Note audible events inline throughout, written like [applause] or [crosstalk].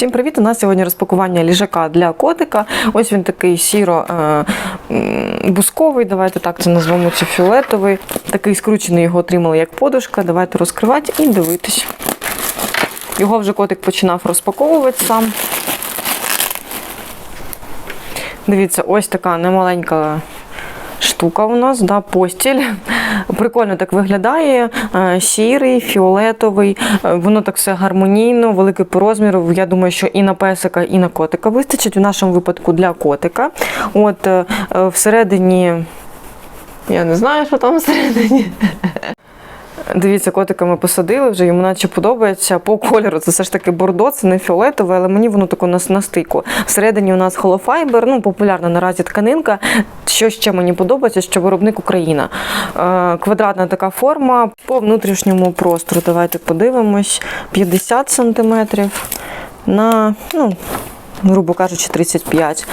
Всім привіт! У нас сьогодні розпакування ліжака для котика. Ось він такий сіро е, давайте так це назвемо чи фіолетовий. Такий скручений його отримали як подушка. Давайте розкривати і дивитись. Його вже котик починав розпаковувати сам. Дивіться, ось така немаленька штука у нас, да, постіль. Прикольно так виглядає. Е, Сірий, фіолетовий. Е, Воно так все гармонійно, великий по розміру. Я думаю, що і на песика, і на котика вистачить. У нашому випадку для котика. От е, всередині. Я не знаю, що там всередині. Дивіться, котика ми посадили вже, йому наче подобається по кольору. Це все ж таки бордо, це не фіолетове, але мені воно тако на, на стику. Всередині у нас холофайбер, ну популярна наразі тканинка. Що ще мені подобається, що виробник Україна. Е, квадратна така форма по внутрішньому простору. Давайте подивимось. 50 см на, ну, грубо кажучи, 35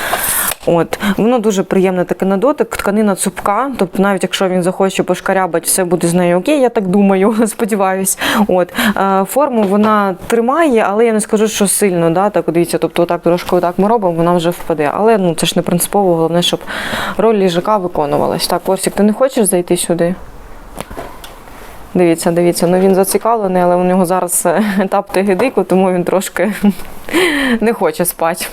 От воно дуже приємне таке на дотик, тканина цупка. Тобто, навіть якщо він захоче пошкарябати, все буде з нею окей, я так думаю, [laughs] сподіваюсь. От е, форму вона тримає, але я не скажу, що сильно. Да? Так, дивіться, тобто, отак трошки отак ми робимо, вона вже впаде. Але ну це ж не принципово, головне, щоб роль ліжака виконувалась. Так, Орсік, ти не хочеш зайти сюди? Дивіться, дивіться, ну він зацікавлений, але у нього зараз [laughs] етап тигидику, тому він трошки [laughs] не хоче спати.